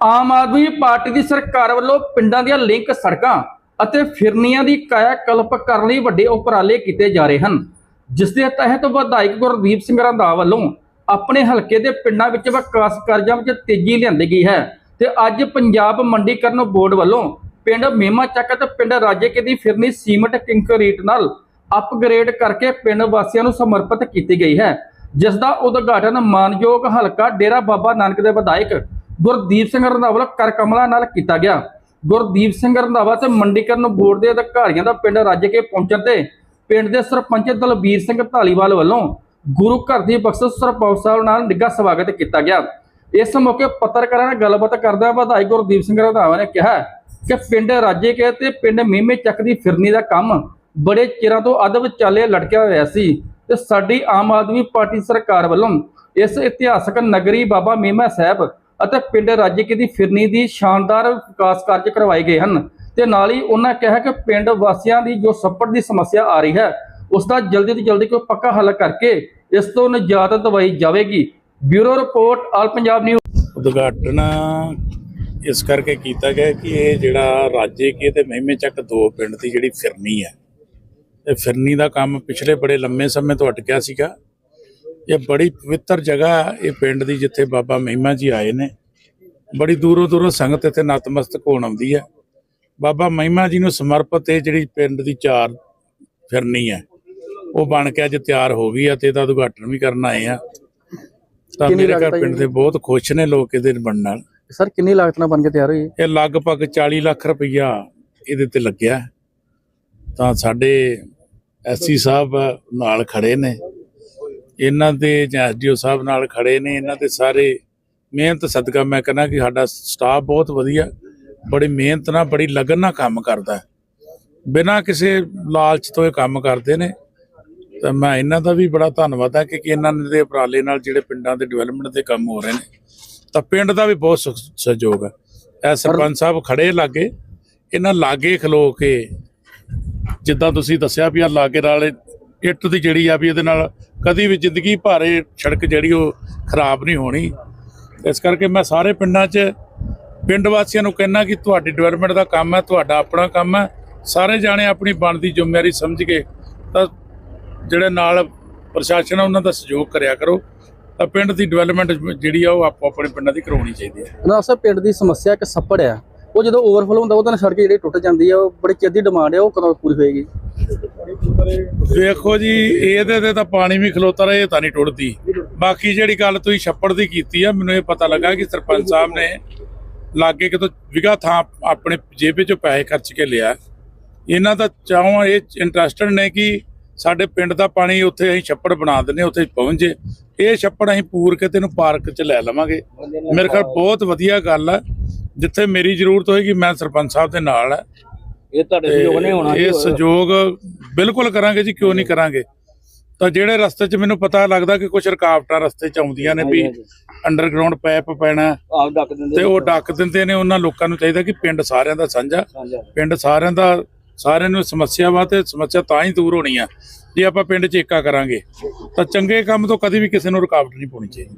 Aam Aadmi party ਦੀ ਸਰਕਾਰ ਵੱਲੋਂ ਪਿੰਡਾਂ ਦੀਆਂ ਲਿੰਕ ਸੜਕਾਂ ਅਤੇ ਫਿਰਨੀਆਂ ਦੀ ਕਾਇਆ ਕਲਪ ਕਰਨ ਲਈ ਵੱਡੇ ਉਪਰਾਲੇ ਕੀਤੇ ਜਾ ਰਹੇ ਹਨ, ਜਿਸ ਦੇ ਤਹਿਤ ਵਿਧਾਇਕ ਗੁਰਦੀਪ ਸਿੰਘ ਰੰਧਾਵਾ ਵੱਲੋਂ ਆਪਣੇ ਹਲਕੇ ਦੇ ਪਿੰਡਾਂ ਵਿੱਚ ਵਿਕਾਸ ਕਾਰਜਾਂ ਵਿੱਚ ਤੇਜ਼ੀ ਲਿਆਂਦੀ ਗਈ ਹੈ ਤੇ ਅੱਜ ਪੰਜਾਬ ਮੰਡੀਕਰਨ ਬੋਰਡ ਵੱਲੋਂ ਪਿੰਡ ਮੇਮਾ ਚੱਕ ਅਤੇ ਪਿੰਡ ਰਾਜੇਕੇ ਦੀ ਫਿਰਨੀ ਸੀਮਟ ਕੰਕਰੀਟ ਨਾਲ ਅਪਗ੍ਰੇਡ ਕਰਕੇ ਪਿੰਡ ਵਾਸੀਆਂ ਨੂੰ ਸਮਰਪਿਤ ਕੀਤੀ ਗਈ ਹੈ, ਜਿਸ ਦਾ ਉਦਘਾਟਨ ਮਾਨਯੋਗ ਹਲਕਾ ਡੇਰਾ ਬਾਬਾ ਨਾਨਕ ਦੇ ਵਿਧਾਇਕ ਗੁਰਦੀਪ ਸਿੰਘ ਰੰਧਾਵਾ ਵੱਲੋਂ ਕਰ ਕਮਲਾ ਨਾਲ ਕੀਤਾ ਗਿਆ। ਗੁਰਦੀਪ ਸਿੰਘ ਰੰਧਾਵਾ ਤੇ ਮੰਡੀਕਰਨ ਬੋਰਡ ਦੇ ਅਧਿਕਾਰੀਆਂ ਦਾ ਪਿੰਡ ਰੱਜ ਕੇ ਪਹੁੰਚਣ ਤੇ ਪਿੰਡ ਦੇ ਸਰਪੰਚ ਦਲਬੀਰ ਸਿੰਘ ਢਾਲੀਵਾਲ ਵੱਲੋਂ ਗੁਰੂ ਘਰ ਦੀ ਬਖਸ਼ਿਸ਼ ਸਰਪੰਚ ਸਾਹਿਬ ਨਾਲ ਨਿੱਘਾ ਸਵਾਗਤ ਕੀਤਾ ਗਿਆ। ਇਸ ਮੌਕੇ ਪੱਤਰਕਾਰਾਂ ਨਾਲ ਗੱਲਬਾਤ ਕਰਦਿਆਂ ਵਿਧਾਇਕ ਗੁਰਦੀਪ ਸਿੰਘ ਰੰਧਾਵਾ ਨੇ ਕਿਹਾ ਕਿ ਪਿੰਡ ਰਾਜੇ ਕੇ ਤੇ ਪਿੰਡ ਮੀਮੇ ਚੱਕ ਦੀ ਫਿਰਨੀ ਦਾ ਕੰਮ ਬੜੇ ਚਿਰਾਂ ਤੋਂ ਅੱਧ ਵਿਚਾਲੇ ਲਟਕਿਆ ਹੋਇਆ ਸੀ ਤੇ ਸਾਡੀ ਆਮ ਆਦਮੀ ਪਾਰਟੀ ਸਰਕਾਰ ਵੱਲੋਂ ਇਸ ਇਤਿਹਾਸਕ ਨਗਰੀ ਬਾਬਾ ਮੀਮਾ ਸਾਹਿਬ ਅਤੇ ਪਿੰਡ ਰਾਜੇਕੇ ਦੀ ਫਿਰਨੀ ਦੀ ਸ਼ਾਨਦਾਰ ਵਿਕਾਸ ਕਾਰਜ ਕਰਵਾਏ ਗਏ ਹਨ। ਤੇ ਨਾਲ ਹੀ ਉਹਨਾਂ ਕਿਹਾ ਕਿ ਪਿੰਡ ਵਾਸੀਆਂ ਦੀ ਜੋ ਸੱਪੜ ਦੀ ਸਮੱਸਿਆ ਆ ਰਹੀ ਹੈ, ਉਸ ਦਾ ਜਲਦੀ ਤੋਂ ਜਲਦੀ ਕੋਈ ਪੱਕਾ ਹੱਲ ਕਰਕੇ ਇਸ ਤੋਂ ਨਿਜਾਤ ਦਵਾਈ ਜਾਵੇਗੀ। Bureau report, all Punjab news. ਉਦਘਾਟਨ ਇਸ ਕਰਕੇ ਕੀਤਾ ਗਿਆ ਕਿ ਇਹ ਜਿਹੜਾ ਰਾਜੇ ਕੇ ਤੇ ਮਹਿਮੇ ਚੱਕ ਦੋ ਪਿੰਡ ਦੀ ਜਿਹੜੀ ਫਿਰਨੀ ਹੈ, ਇਹ ਫਿਰਨੀ ਦਾ ਕੰਮ ਪਿਛਲੇ ਬੜੇ ਲੰਮੇ ਸਮੇਂ ਤੋਂ ਅਟਕਿਆ ਸੀਗਾ। ਇਹ ਬੜੀ ਪਵਿੱਤਰ ਜਗ੍ਹਾ ਇਹ ਪਿੰਡ ਦੀ ਜਿੱਥੇ ਬਾਬਾ ਮਹਿਮਾ ਜੀ ਆਏ ਨੇ। ਬੜੀ ਦੂਰੋਂ ਦੂਰੋਂ ਸੰਗਤ ਇੱਥੇ ਨਤਮਸਤਕ ਹੋਣ ਆਉਂਦੀ ਹੈ। ਬਾਬਾ ਮਹਿਮਾ ਜੀ ਨੂੰ ਸਮਰਪਿਤ ਇਹ ਜਿਹੜੀ ਪਿੰਡ ਦੀ ਚਾਰ ਫਿਰਨੀ ਹੈ ਉਹ ਬਣ ਕੇ ਅੱਜ ਤਿਆਰ ਹੋ ਗਈ ਆ ਤੇ ਇਹਦਾ ਉਦਘਾਟਨ ਵੀ ਕਰਨ ਆਏ ਆ ਤਾਂ ਮੇਰੇ ਘਰ ਪਿੰਡ ਦੇ ਬਹੁਤ ਖੁਸ਼ ਨੇ ਲੋਕ ਇਹਦੇ ਬਣਨ ਨਾਲ। ਸਰ ਕਿੰਨੀ ਲਾਗਤ ਨਾਲ ਬਣ ਕੇ ਤਿਆਰ ਹੋਈ? ਇਹ ਲਗਭਗ 40 ਲੱਖ ਰੁਪਈਆ ਇਹਦੇ ਤੇ ਲੱਗਿਆ। ਤਾਂ ਸਾਡੇ ਐਸਸੀ ਸਾਹਿਬ ਨਾਲ ਖੜੇ ਨੇ। ਇਹਨਾਂ ਦੇ ਐਸਡੀਓ ਸਾਹਿਬ ਨਾਲ ਖੜੇ ਨੇ ਇਹਨਾਂ ਦੇ ਸਾਰੇ ਮਿਹਨਤ ਸਦਕਾ ਮੈਂ ਕਹਿੰਦਾ ਕਿ ਸਾਡਾ ਸਟਾਫ ਬਹੁਤ ਵਧੀਆ ਬੜੀ ਮਿਹਨਤ ਨਾਲ ਬੜੀ ਲਗਨ ਨਾਲ ਕੰਮ ਕਰਦਾ ਹੈ। ਬਿਨਾਂ ਕਿਸੇ ਲਾਲਚ ਤੋਂ ਇਹ ਕੰਮ ਕਰਦੇ ਨੇ। ਤਾਂ ਮੈਂ ਇਹਨਾਂ ਦਾ ਵੀ ਬੜਾ ਧੰਨਵਾਦ ਹੈ ਕਿ ਕਿ ਇਹਨਾਂ ਦੇ ਉਪਰਾਲੇ ਨਾਲ ਜਿਹੜੇ ਪਿੰਡਾਂ ਦੇ ਡਿਵੈਲਪਮੈਂਟ ਦੇ ਕੰਮ ਹੋ ਰਹੇ ਨੇ ਤਾਂ ਪਿੰਡ ਦਾ ਵੀ ਬਹੁਤ ਸਹਿ- ਸਹਿਯੋਗ ਹੈ। ਇਹ ਸਰਪੰਚ ਸਾਹਿਬ ਖੜੇ ਲਾਗੇ ਇਹਨਾਂ ਲਾਗੇ ਖਲੋ ਕੇ ਜਿੱਦਾਂ ਤੁਸੀਂ ਦੱਸਿਆ ਵੀ ਆ ਲਾਗੇ ਨਾਲ ਇੱਟ ਦੀ ਜਿਹੜੀ ਆ ਵੀ ਇਹਦੇ ਨਾਲ ਕਦੀ ਵੀ ਜ਼ਿੰਦਗੀ ਭਾਰੇ ਸੜਕ ਜਿਹੜੀ ਉਹ ਖਰਾਬ ਨਹੀਂ ਹੋਣੀ। ਇਸ ਕਰਕੇ ਮੈਂ ਸਾਰੇ ਪਿੰਡਾਂ 'ਚ ਪਿੰਡ ਵਾਸੀਆਂ ਨੂੰ ਕਹਿਣਾ ਕਿ ਤੁਹਾਡੀ ਡਿਵੈਲਪਮੈਂਟ ਦਾ ਕੰਮ ਹੈ, ਤੁਹਾਡਾ ਆਪਣਾ ਕੰਮ ਹੈ। ਸਾਰੇ ਜਾਣੇ ਆਪਣੀ ਬਣਦੀ ਜ਼ਿੰਮੇਵਾਰੀ ਸਮਝ ਕੇ ਤਾਂ ਜਿਹੜੇ ਨਾਲ ਪ੍ਰਸ਼ਾਸਨ ਆ, ਉਹਨਾਂ ਦਾ ਸਹਿਯੋਗ ਕਰਿਆ ਕਰੋ। ਤਾਂ ਪਿੰਡ ਦੀ ਡਿਵੈਲਪਮੈਂਟ ਜਿਹੜੀ ਆ, ਉਹ ਆਪੋ ਆਪਣੇ ਪਿੰਡਾਂ ਦੀ ਕਰਾਉਣੀ ਚਾਹੀਦੀ ਹੈ। ਨਾ ਸਰ, ਪਿੰਡ ਦੀ ਸਮੱਸਿਆ ਇੱਕ ਸੱਪੜ ਆ। ਉਹ ਜਦੋਂ ਓਵਰਫਲੋ ਹੁੰਦਾ ਉਹਦੇ ਨਾਲ ਸੜਕ ਜਿਹੜੀ ਟੁੱਟ ਜਾਂਦੀ ਆ, ਉਹ ਬੜੀ ਚਿਰ ਦੀ ਡਿਮਾਂਡ ਹੈ ਉਹ ਕਦੋਂ ਪੂਰੀ ਹੋਏਗੀ? ਵੇਖੋ ਜੀ ਇਹਦੇ ਤੇ ਤਾਂ ਪਾਣੀ ਵੀ ਖਲੋਤਾ ਰਹੇ ਤਾਂ ਨਹੀਂ ਟੁੱਟਦੀ। ਬਾਕੀ ਜਿਹੜੀ ਗੱਲ ਤੁਸੀਂ ਛੱਪੜ ਦੀ ਕੀਤੀ ਆ ਮੈਨੂੰ ਇਹ ਪਤਾ ਲੱਗਾ ਕਿ ਸਰਪੰਚ ਸਾਹਿਬ ਨੇ ਲਾਗੇ ਕਿਤੋਂ ਵਿਗਾ ਥਾਂ ਆਪਣੇ ਜੇਬੇ ਚੋਂ ਪੈਸੇ ਖਰਚ ਕੇ ਲਿਆ। ਇਹਨਾਂ ਦਾ ਚਾਹੋਂ ਇਹ ਇੰਟਰਸਟਡ ਨੇ ਕਿ ਸਾਡੇ ਪਿੰਡ ਦਾ ਪਾਣੀ ਉੱਥੇ ਅਸੀਂ ਛੱਪੜ ਬਣਾ ਦਿੰਨੇ ਉੱਥੇ ਪਹੁੰਚ। ਜੇ ਇਹ ਛੱਪੜ ਅਸੀਂ ਪੂਰ ਕੇ ਤੈਨੂੰ ਪਾਰਕ 'ਚ ਲੈ ਲਵਾਂਗੇ। ਮੇਰੇ ਖਿਆਲ ਬਹੁਤ ਵਧੀਆ ਗੱਲ ਹੈ ਜਿੱਥੇ ਮੇਰੀ ਜ਼ਰੂਰਤ ਹੋਏਗੀ ਮੈਂ ਸਰਪੰਚ ਸਾਹਿਬ ਦੇ ਨਾਲ ਹੈ ਇਹ ਤੁਹਾਡੇ ਤੇ ਇਹ ਸਹਿਯੋਗ ਬਿਲਕੁਲ ਕਰਾਂਗੇ ਜੀ ਕਿਉਂ ਨਹੀਂ ਕਰਾਂਗੇ? ਤਾਂ ਜਿਹੜੇ ਰਸਤੇ 'ਚ ਮੈਨੂੰ ਪਤਾ ਲੱਗਦਾ ਕਿ ਕੁਝ ਰੁਕਾਵਟਾਂ ਰਸਤੇ 'ਚ ਆਉਂਦੀਆਂ ਨੇ ਵੀ ਅੰਡਰਗਰਾਉਂਡ ਪਾਈਪ ਪੈਣਾ ਆਪ ਡੱਕ ਦਿੰਦੇ ਤੇ ਉਹ ਡੱਕ ਦਿੰਦੇ ਨੇ ਉਹਨਾਂ ਲੋਕਾਂ ਨੂੰ ਚਾਹੀਦਾ ਕਿ ਪਿੰਡ ਸਾਰਿਆਂ ਦਾ ਸਾਂਝਾ ਪਿੰਡ ਸਾਰਿਆਂ ਦਾ ਸਾਰਿਆਂ ਨੂੰ ਸਮੱਸਿਆ ਵਾ ਤੇ ਸਮੱਸਿਆ ਤਾਂ ਹੀ ਦੂਰ ਹੋਣੀ ਆ ਜੇ ਆਪਾਂ ਪਿੰਡ 'ਚ ਏਕਾ ਕਰਾਂਗੇ ਤਾਂ ਚੰਗੇ ਕੰਮ ਤੋਂ ਕਦੀ ਵੀ ਕਿਸੇ ਨੂੰ ਰੁਕਾਵਟ ਨਹੀਂ ਪਾਉਣੀ ਚਾਹੀਦੀ।